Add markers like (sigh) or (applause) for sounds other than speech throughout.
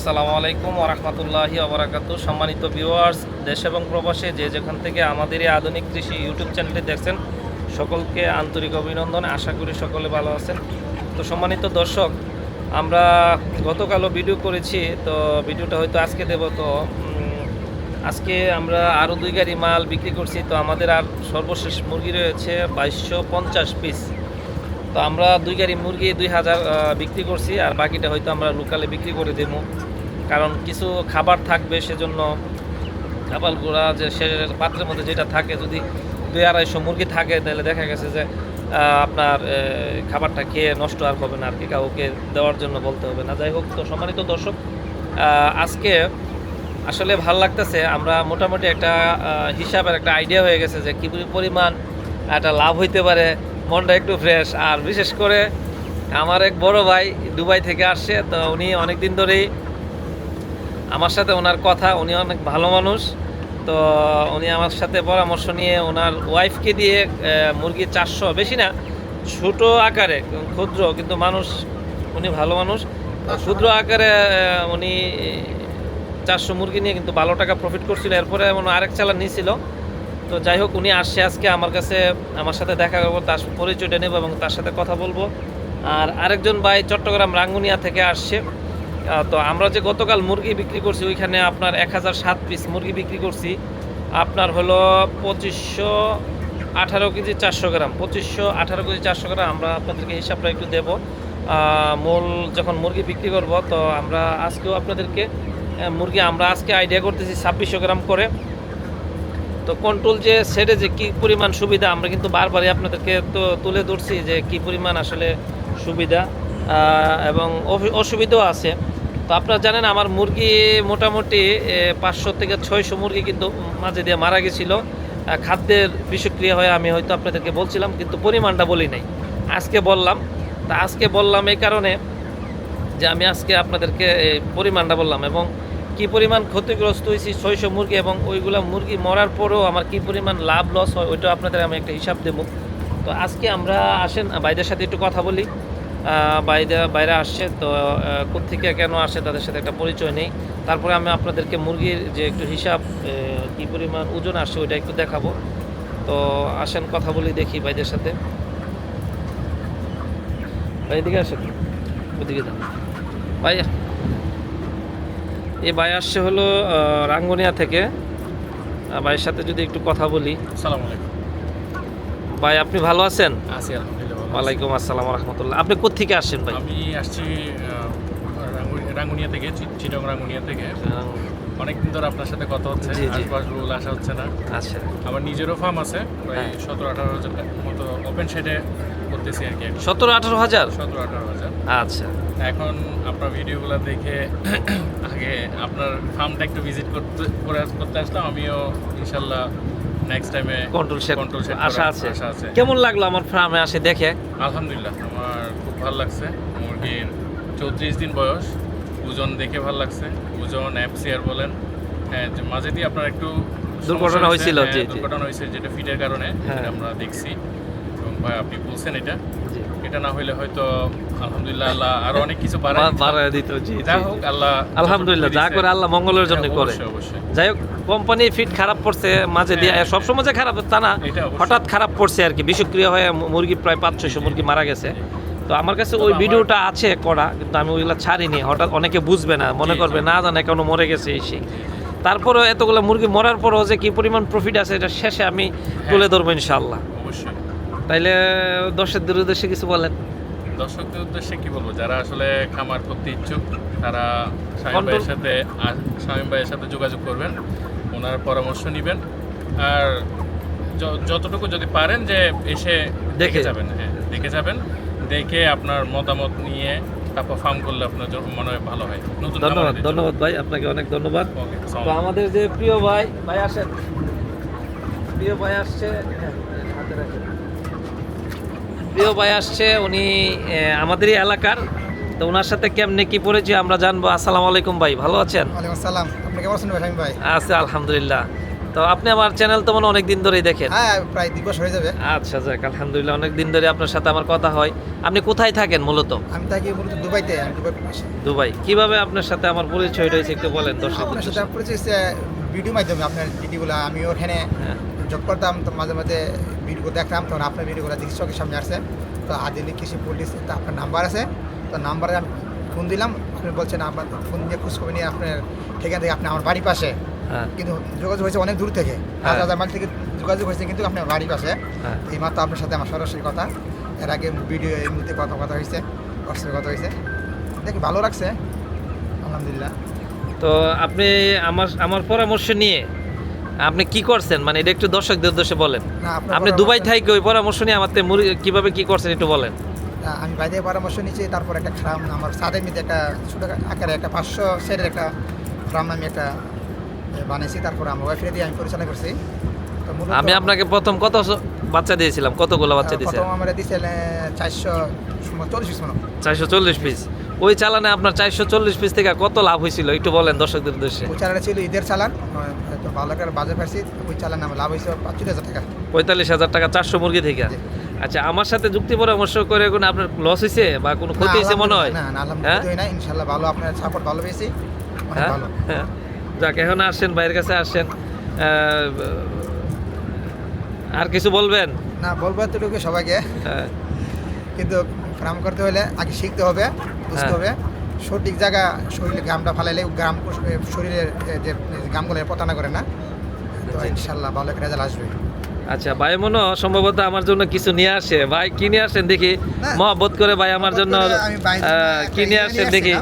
আসসালামু আলাইকুম ওরহমতুল্লাহি ওবরাকাত সম্মানিত ভিউয়ার্স, দেশ এবং প্রবাসে, যে যেখান থেকে আমাদের এই আধুনিক কৃষি ইউটিউব চ্যানেলটি দেখছেন, সকলকে আন্তরিক অভিনন্দন। আশা করি সকলে ভালো আছেন। তো সম্মানিত দর্শক, আমরা গতকালও ভিডিও করেছি, তো ভিডিওটা হয়তো আজকে দেব। তো আজকে আমরা আরও দুই গাড়ি মাল বিক্রি করছি। তো আমাদের আর সর্বশেষ মুরগি রয়েছে বাইশশো পঞ্চাশ পিস তো আমরা দুই গাড়ি মুরগি দুই হাজার বিক্রি করছি, আর বাকিটা হয়তো আমরা লোকালে বিক্রি করে দেবো। কারণ কিছু খাবার থাকবে সেজন্য খাবার খাবারগুলা যে সে পাত্রের মধ্যে যেটা থাকে, যদি দুই আড়াইশো মুরগি থাকে, তাহলে দেখা গেছে যে আপনার খাবারটা খেয়ে নষ্ট আর হবে না আর কি কাউকে দেওয়ার জন্য বলতে হবে না। যাই হোক, তো সম্মানিত দর্শক আজকে আসলে ভালো লাগতেছে, আমরা মোটামুটি একটা হিসাবের একটা আইডিয়া হয়ে গেছে যে কী পরিমাণ একটা লাভ হইতে পারে, মনটা একটু ফ্রেশ আর বিশেষ করে আমার এক বড় ভাই দুবাই থেকে আসছে, তো উনি অনেক দিন ধরেই আমার সাথে ওনার কথা, উনি অনেক ভালো মানুষ। তো উনি আমার সাথে পরামর্শ নিয়ে ওনার ওয়াইফকে দিয়ে মুরগি চারশো, বেশি না, ছোট আকারে, ক্ষুদ্র, কিন্তু মানুষ, উনি ভালো মানুষ। ক্ষুদ্র আকারে উনি চারশো মুরগি নিয়ে কিন্তু ভালো টাকা প্রফিট করছিল। এরপরে এমন আরেক চালান নিয়েছিল তো যাই হোক, উনি আসছে আজকে আমার কাছে, আমার সাথে দেখা করব, তার পরিচয়টা নেব এবং তার সাথে কথা বলব। আর আরেকজন ভাই চট্টগ্রাম রাঙ্গুনিয়া থেকে আসছে। তো আমরা যে গতকাল মুরগি বিক্রি করছি, ওইখানে আপনার এক হাজার সাত পিস মুরগি বিক্রি করছি। আপনার হলো পঁচিশশো আঠারো কেজি চারশো গ্রাম। পঁচিশশো আঠারো কেজি চারশো গ্রাম আমরা আপনাদেরকে হিসাবটা একটু দেবো। মূল যখন মুরগি বিক্রি করব, তো আমরা আজকেও আপনাদেরকে মুরগি আমরা আজকে আইডিয়া করতেছি ছাব্বিশশো গ্রাম করে। তো কন্ট্রোল যে সেটে যে কী পরিমাণ সুবিধা, আমরা কিন্তু বারবারই আপনাদেরকে তো তুলে ধরছি যে কি পরিমাণ আসলে সুবিধা। এবং অসু- অসুবিধাও আছে। তো আপনারা জানেন, আমার মুরগি মোটামুটি পাঁচশো থেকে ছয়শো মুরগি কিন্তু মাঝে দিয়ে মারা গেছিল। খাদ্যের বিষক্রিয়া হয়ে আমি হয়তো আপনাদেরকে বলছিলাম, কিন্তু পরিমাণটা বলি নাই। আজকে বললাম। তা আজকে বললাম এই কারণে যে আমি আজকে আপনাদেরকে পরিমাণটা বললাম এবং কি পরিমাণ ক্ষতিগ্রস্ত হয়েছি ছয়শো মুরগি এবং ওইগুলা মুরগি মরার পরেও আমার কি পরিমাণ লাভ, লস হয় ওইটা আপনাদের আমি একটা হিসাব দেবো। তো আজকে আমরা আসেন বাইদের সাথে একটু কথা বলি। বাইরে বাইরে আসছে তো কোথেকে কেন আসে তাদের সাথে একটা পরিচয় নেই। তারপরে আমি আপনাদেরকে মুরগির যে একটু হিসাব কি পরিমাণ ওজন আসছে ওইটা একটু দেখাবো। তো আসেন কথা বলি দেখি বাইদের সাথে। ভাই এদিকে আসেন। ওদিকে যান। ভাই এই ভাই আসছে হলো রাঙ্গুনিয়া থেকে। ভাইয়ের সাথে যদি একটু কথা বলি। সালাম আলাইকুম। ভাই আপনি ভালো আছেন? আছি আলহামদুলিল্লাহ। ওয়ালাইকুম আসসালাম রহমতুল্লাহ। আপনি কোথেকে আসেন ভাই? আমি আসছি রাঙ্গুনিয়া থেকে চিটং রাঙ্গুনিয়া থেকে। অনেকদিন ধরে আপনার সাথে কথা হচ্ছে। রুল আসা হচ্ছে না। আচ্ছা আমার নিজেরও ফার্ম আছে প্রায় হ্যাঁ। সতেরো আঠারো হাজার মতো ওপেন শেডে করতেছি আর কি সতেরো আঠারো হাজার? সতেরো আঠারো হাজার। আচ্ছা। এখন আপনার ভিডিওগুলো দেখে আগে আপনার ফার্মটা একটু ভিজিট করতে করে- করতে আসলাম আমিও ইনশাল্লাহ নেক্সট টাইমে কন্ট্রোল সেট কন্ট্রোল সেট আশা আছে। আশা আছে। কেমন লাগল আমার ফার্মে আসে দেখে? আলহামদুলিল্লাহ আমার খুব ভালো লাগছে। মুরগির চৌত্রিশ দিন বয়স ওজন দেখে ভালো লাগছে। ওজন অ্যাপসিয়ার বলেন। হ্যাঁ যে মাঝে দিয়ে আপনার একটু দুর্ঘটনা হয়েছিল, হ্যাঁ। দুর্ঘটনা হয়েছে যেটা ফিটের কারণে হ্যাঁ। আমরা দেখছি। ভাই আপনি বলছেন এটা। এটা না হইলে হয়তো আলহামদুলিল্লাহ আল্লাহ আরও অনেক কিছু বাড়ায় দিত। জি যা জি। হোক আল্লাহ আলহামদুলিল্লাহ যা করে আল্লাহ মঙ্গলের জন্য হ্যাঁ, করে। যাই হোক কোম্পানি ফিট খারাপ পড়ছে মাঝে দিয়ে হ্যাঁ, সবসময় যে খারাপ তা না। হঠাৎ খারাপ পড়ছে আর কি। বিষক্রিয়া হয়ে মুরগি প্রায় পাঁচ ছয়শো মুরগি মারা গেছে। তো আমার কাছে ওই ভিডিওটা আছে করা কিন্তু আমি ওইগুলো ছাড়িনি। হঠাৎ অনেকে বুঝবে না মনে। করবে না জানে কেন মরে গেছে এই সেই তারপরেও এতগুলো মুরগি মরার পরও যে কি পরিমাণ প্রফিট আছে এটা শেষে আমি তুলে ধরবো ইনশাল্লাহ অবশ্যই। তাইলে দর্শকদের উদ্দেশ্যে কিছু বলেন। দর্শকদের উদ্দেশ্যে কি বলব? যারা আসলে খামার করতে ইচ্ছুক তারা স্বামী ভাইয়ের সাথে শামীম ভাইয়ের সাথে যোগাযোগ করবেন ওনার পরামর্শ নেবেন। আর যতটুকু যদি পারেন যে এসে দেখে। যাবেন। হ্যাঁ দেখে যাবেন। দেখে আপনার মতামত নিয়ে তারপর ফার্ম করলে আপনার মনে হয় ভালো হয়। নতুন ধন্যবাদ ধন্যবাদ ভাই আপনাকে অনেক ধন্যবাদ। তো আমাদের যে প্রিয় ভাই ভাই আসেন। প্রিয় ভাই আসছে হ্যাঁ, হাতে রাখেন। প্রিয় ভাই আসছে উনি আমাদেরই এলাকার। তো ওনার সাথে কেমনে কি পড়েছি আমরা জানব। আসসালামু আলাইকুম ভাই ভালো আছেন? ওয়ালাইকুম আসসালাম। আপনি কেমন আছেন ভাই ভাই? আছে আলহামদুলিল্লাহ। তো আপনি আমার চ্যানেল তো মনে অনেক দিন ধরেই দেখেন। হ্যাঁ প্রায় দুই বছর হয়ে যাবে। আচ্ছা যাক আলহামদুলিল্লাহ অনেক দিন ধরে আপনার সাথে আমার কথা হয়। আপনি কোথায় থাকেন মূলত? আমি থাকি মূলত দুবাইতে আমি দুবাই দুবাই। কীভাবে আপনার সাথে আমার পরিচয় রয়েছে একটু বলেন দর্শক আপনার সাথে পরিচয় ভিডিও মাধ্যমে আপনার ভিডিওগুলো আমি ওখানে হ্যাঁ। জব করতাম তো মাঝে মাঝে ভিডিও দেখতাম তখন আপনার ভিডিওগুলো দেখি চোখের সামনে আসছে তো আদিলি কৃষি পুলিশ তো আপনার নাম্বার আছে। তো নাম্বারে আমি ফোন দিলাম আপনি বলছেন আমার ফোন দিয়ে খোঁজখবর নিয়ে আপনার ঠিকানা থেকে আপনি আমার বাড়ির পাশে। হ্যাঁ। কিন্তু যোগাযোগ হয়েছে অনেক দূর থেকে। হ্যাঁ। হাজার থেকে যোগাযোগ হয়েছে কিন্তু আপনার বাড়ির পাশে। হ্যাঁ। এই মাত্র আপনার সাথে আমার সরাসরি কথা। এর আগে ভিডিও এই মুহূর্তে কথা কথা হয়েছে হোয়াটসঅ্যাপে কথা হয়েছে। দেখি ভালো লাগছে। আলহামদুলিল্লাহ। তো আপনি আমার আমার পরামর্শ নিয়ে আপনি কি করছেন? মানে এটা একটু দর্শকদের উদ্দেশ্যে বলেন। আপনি দুবাই থেকে ওই পরামর্শ নিয়ে আমার মুরগি কীভাবে কি করছেন একটু বলেন। আমি বাইরে পরামর্শ নিচ্ছি তারপর একটা খারাপ আমার সাদের মধ্যে একটা ছোটো আকারে একটা পাঁচশো সেটের একটা ফার্ম আমি একটা বানিয়েছি তারপর আমার ওয়াইফের দিয়ে আমি পরিচালনা করছি। আমি আপনাকে প্রথম কত বাচ্চা দিয়েছিলাম? কতগুলো বাচ্চা দিয়েছিলাম আমরা দিয়েছিলেন চারশো চল্লিশ পিস চারশো চল্লিশ পিস। ওই চালানে আপনার চারশো চল্লিশ পিস থেকে কত লাভ হয়েছিল? একটু বলেন দর্শকদের উদ্দেশ্যে। ওই চালানটা ছিল ঈদের চালান। ভালো করে বাজার পাইছি ওই চালান আমার লাভ হয়েছে পাঁচচল্লিশ হাজার টাকা। পঁয়তাল্লিশ হাজার টাকা চারশো মুরগি থেকে? আচ্ছা আমার সাথে যুক্তি পরামর্শ করে কোনো আপনার লস হয়েছে বা কোনো ক্ষতি হয়েছে মনে হয়? না না হ্যাঁ? ইনশাল্লাহ ভালো আপনার সাপোর্ট ভালো পেয়েছি। হ্যাঁ হ্যাঁ। যাক এখন আসছেন বাইরের কাছে আসছেন আর কিছু বলবেন? না বলব এতটুকু সবাইকে। হ্যাঁ, কিন্তু ফার্ম করতে হলে আগে শিখতে হবে। বুঝতে হ্যাঁ। হবে। সঠিক জায়গা শরীরে ঘামটা ফালাইলে গ্রাম শরীরের যে ঘামগুলো পতানা করে না। তো ইনশাল্লাহ ভালো একটা রেজাল্ট আসবে। আচ্ছা ভাই মনে সম্ভবত আমার জন্য কিছু নিয়ে আসে। ভাই কি নিয়ে আসেন দেখি। মহব্বত করে ভাই আমার জন্য কি নিয়ে ইয়ে আসেন দেখি।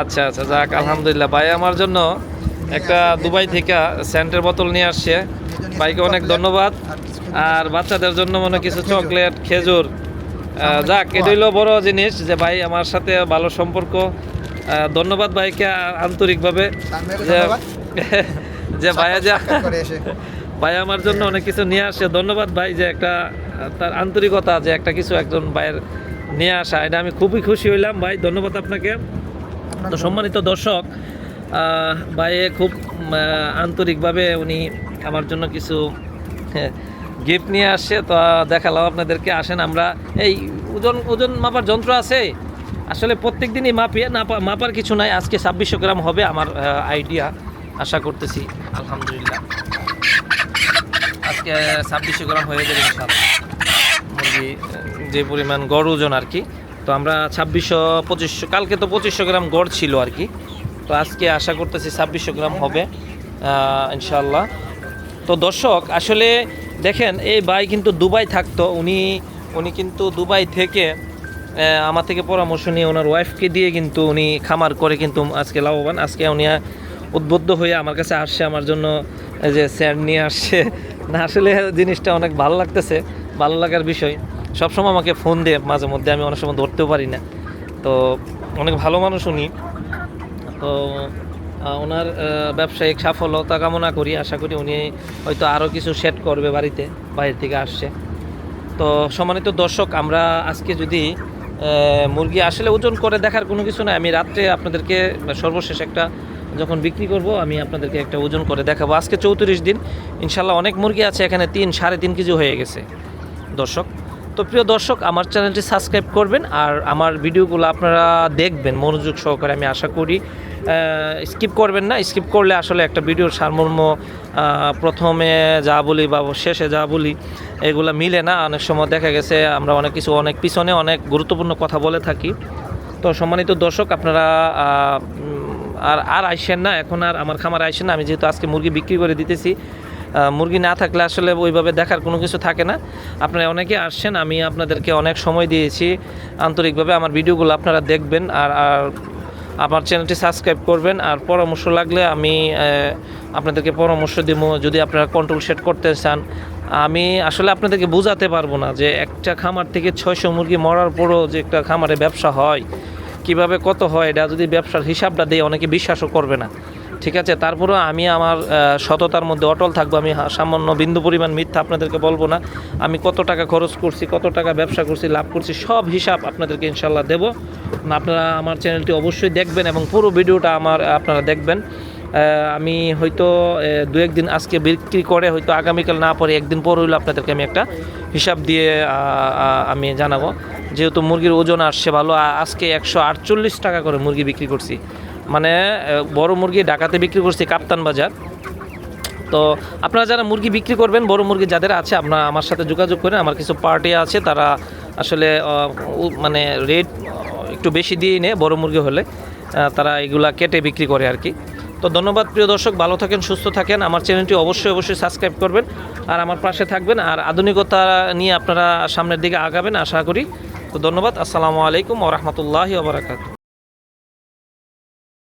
আচ্ছা আচ্ছা যাক আলহামদুলিল্লাহ। ভাই আমার জন্য একটা দুবাই থেকে স্যান্টের বোতল নিয়ে আসছে। ভাইকে অনেক ধন্যবাদ। আর বাচ্চাদের জন্য মনে কিছু চকলেট খেজুর। যাক এটা হইল বড় জিনিস যে ভাই আমার সাথে ভালো সম্পর্ক। ধন্যবাদ ভাইকে আন্তরিকভাবে। তার যে (laughs) ভাইয়া যা (laughs) ভাই আমার জন্য অনেক কিছু নিয়ে আসে। ধন্যবাদ ভাই যে একটা তার আন্তরিকতা যে একটা কিছু একজন ভাইয়ের নিয়ে আসা। এটা আমি খুবই খুশি হইলাম ভাই ধন্যবাদ আপনাকে। তো সম্মানিত দর্শক ভাইয়ে খুব আন্তরিকভাবে উনি আমার জন্য কিছু (laughs) গিফট নিয়ে আসছে তো দেখালাম আপনাদেরকে। আসেন আমরা। এই ওজন ওজন মাপার যন্ত্র আছে? আসলে প্রত্যেক দিনই মাপিয়ে নাপা মাপার কিছু নাই। আজকে ছাব্বিশশো গ্রাম হবে আমার আইডিয়া আশা করতেছি আলহামদুলিল্লাহ। আজকে ছাব্বিশশো গ্রাম হয়ে যাবে মুরগি যে পরিমাণ গড় ওজন আর কি। তো আমরা ছাব্বিশশো পঁচিশশো কালকে তো পঁচিশশো গ্রাম গড় ছিল আর কি। তো আজকে আশা করতেছি ছাব্বিশশো গ্রাম হবে আহ, ইনশাআল্লাহ। তো দর্শক আসলে দেখেন, এই ভাই কিন্তু দুবাই থাকতো। উনি উনি কিন্তু দুবাই থেকে আমার থেকে পরামর্শ নিয়ে ওনার ওয়াইফকে দিয়ে কিন্তু উনি খামার করে কিন্তু আজকে লাভবান। আজকে উনি উদ্বুদ্ধ হয়ে আমার কাছে আসছে, আমার জন্য যে স্যার নিয়ে আসছে। না, আসলে জিনিসটা অনেক ভালো লাগতেছে, ভালো লাগার বিষয়। সবসময় আমাকে ফোন দিয়ে মাঝে মধ্যে আমি অনেক সময় ধরতেও পারি না। তো অনেক ভালো মানুষ উনি। তো ওনার ব্যবসায়িক সাফল্যতা কামনা করি। আশা করি উনি হয়তো আরও কিছু সেট করবে বাড়িতে, বাইরে থেকে আসছে। তো সম্মানিত দর্শক, আমরা আজকে যদি মুরগি আসলে ওজন করে দেখার কোনো কিছু নাই, আমি রাত্রে আপনাদেরকে সর্বশেষ একটা যখন বিক্রি করব, আমি আপনাদেরকে একটা ওজন করে দেখাবো। আজকে চৌত্রিশ দিন, ইনশাল্লাহ অনেক মুরগি আছে, এখানে তিন, সাড়ে তিন কেজি হয়ে গেছে। দর্শক, তো প্রিয় দর্শক, আমার চ্যানেলটি সাবস্ক্রাইব করবেন, আর আমার ভিডিওগুলো আপনারা দেখবেন, মনোযোগ সহকারে আমি আশা করি। স্কিপ করবেন না স্কিপ করলে আসলে একটা ভিডিওর সারমর্ম প্রথমে যা বলি বা শেষে যা বলি, এগুলো মিলে না। অনেক সময় দেখা গেছে আমরা অনেক কিছু, অনেক পিছনে অনেক গুরুত্বপূর্ণ কথা বলে থাকি। তো সম্মানিত দর্শক, আপনারা আর আর আইসেন না, এখন আর আমার খামার আইসেন না। আমি যেহেতু আজকে মুরগি বিক্রি করে দিতেছি মুরগি না থাকলে আসলে ওইভাবে দেখার কোনো কিছু থাকে না। আপনারা অনেকে আসছেন, আমি আপনাদেরকে অনেক সময় দিয়েছি। আন্তরিকভাবে আমার ভিডিওগুলো আপনারা দেখবেন, আর আর আমার চ্যানেলটি সাবস্ক্রাইব করবেন আর পরামর্শ লাগলে আমি আপনাদেরকে পরামর্শ দিব যদি আপনারা কন্ট্রোল সেট করতে চান, আমি আসলে আপনাদেরকে বোঝাতে পারব না যে একটা খামার থেকে ছয়শো মুরগি মরার পরও যে একটা খামারে ব্যবসা হয়, কীভাবে কত হয়, এটা যদি ব্যবসার হিসাবটা দিয়ে অনেকে বিশ্বাসও করবে না। ঠিক আছে, তারপরেও আমি আমার সততার মধ্যে অটল থাকব, আমি সামান্য বিন্দু পরিমাণ মিথ্যা আপনাদেরকে বলব না। আমি কত টাকা খরচ করছি, কত টাকা ব্যবসা করছি, লাভ করছি, সব হিসাব আপনাদেরকে ইনশাল্লাহ দেবো। আপনারা আমার চ্যানেলটি অবশ্যই দেখবেন এবং পুরো ভিডিওটা আমার, আপনারা দেখবেন। আমি হয়তো দু একদিন আজকে বিক্রি করে হয়তো আগামীকাল না পরে একদিন পর হইল আপনাদেরকে আমি একটা হিসাব দিয়ে আমি জানাব। যেহেতু মুরগির ওজন আসছে ভালো আজকে একশো আটচল্লিশ টাকা করে মুরগি বিক্রি করছি। মানে বড় মুরগি ঢাকাতে বিক্রি করছি কাপ্তান বাজার। তো আপনারা যারা মুরগি বিক্রি করবেন, বড় মুরগি যাদের আছে, আপনারা আমার সাথে যোগাযোগ করেন। আমার কিছু পার্টি আছে, তারা আসলে মানে রেট একটু বেশি দিয়ে নেয় বড় মুরগি হলে। তারা এগুলা কেটে বিক্রি করে আর কি। তো ধন্যবাদ প্রিয় দর্শক, ভালো থাকেন, সুস্থ থাকেন। আমার চ্যানেলটি অবশ্যই অবশ্যই সাবস্ক্রাইব করবেন। আর আমার পাশে থাকবেন। আর আধুনিকতা নিয়ে আপনারা সামনের দিকে আগাবেন, আশা করি। তো ধন্যবাদ, আসসালামু আলাইকুম ওরহমতুল্লাহি ওবরাকাত